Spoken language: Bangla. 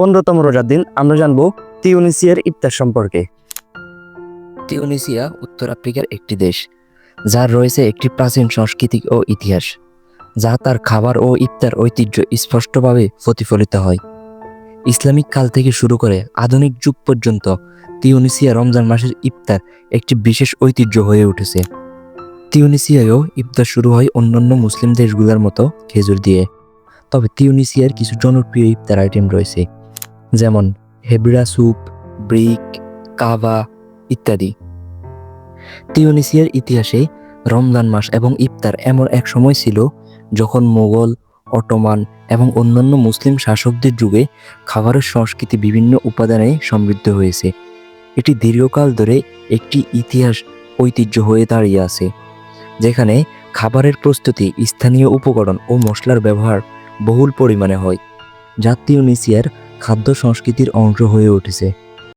পনেরোতম রোজার দিন আমরা জানব তিউনিসিয়ার ইফতার সম্পর্কে। তিউনিসিয়া উত্তর আফ্রিকার একটি দেশ, যার রয়েছে একটি প্রাচীন সংস্কৃতি ও ইতিহাস, যা তার খাবার ও ইফতার ঐতিহ্য স্পষ্টভাবে প্রতিফলিত হয়। ইসলামিক কাল থেকে শুরু করে আধুনিক যুগ পর্যন্ত তিউনিসিয়া রমজান মাসের ইফতার একটি বিশেষ ঐতিহ্য হয়ে উঠেছে। তিউনিসিয়ায়ও ইফতার শুরু হয় অন্যান্য মুসলিম দেশগুলোর মতো খেজুর দিয়ে, তবে তিউনিসিয়ার কিছু জনপ্রিয় ইফতার আইটেম রয়েছে। যেমন হেবড়া স্যুপ, ব্রিক কাবা ইত্যাদি। তিউনিসিয়ার ইতিহাসে রমজান মাস এবং ইফতার এমন এক সময় ছিল যখন মোগল, অটোমান এবং অন্যান্য মুসলিম শাসকদের যুগে খাবারের সংস্কৃতি বিভিন্ন উপাদানে সমৃদ্ধ হয়েছে। এটি দীর্ঘকাল ধরে একটি ইতিহাস ঐতিহ্য হয়ে দাঁড়িয়ে আছে, যেখানে খাবারের প্রস্তুতি, স্থানীয় উপকরণ ও মশলার ব্যবহার বহুল পরিমাণে হয়, যা তিউনিসিয়ার খাদ্য সংস্কৃতির অংশ হয়ে উঠেছে।